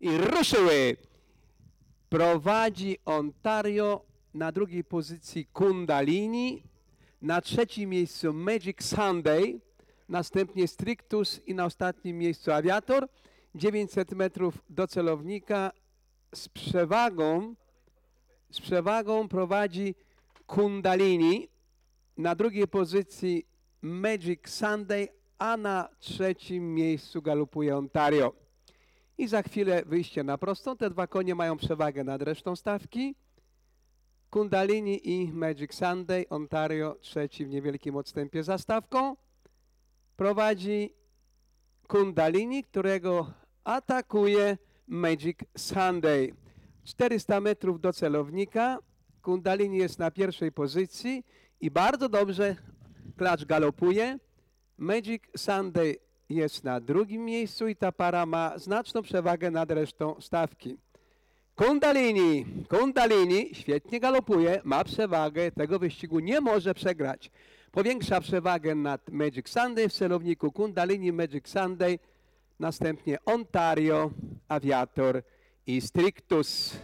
i ruszyły. Prowadzi Ontario na drugiej pozycji Kundalini, na trzecim miejscu Magic Sunday, następnie Strictus i na ostatnim miejscu Aviator. 900 metrów do celownika z przewagą, z przewagą prowadzi Kundalini, na drugiej pozycji Magic Sunday, a na trzecim miejscu galopuje Ontario. I za chwilę wyjście na prostą. Te dwa konie mają przewagę nad resztą stawki. Kundalini i Magic Sunday, Ontario trzeci w niewielkim odstępie za stawką. Prowadzi Kundalini, którego atakuje Magic Sunday. 400 metrów do celownika. Kundalini jest na pierwszej pozycji i bardzo dobrze klacz galopuje. Magic Sunday jest na drugim miejscu i ta para ma znaczną przewagę nad resztą stawki. Kundalini, Kundalini świetnie galopuje, ma przewagę, tego wyścigu nie może przegrać. Powiększa przewagę nad Magic Sunday w celowniku Kundalini, Magic Sunday, następnie Ontario, Aviator i Strictus.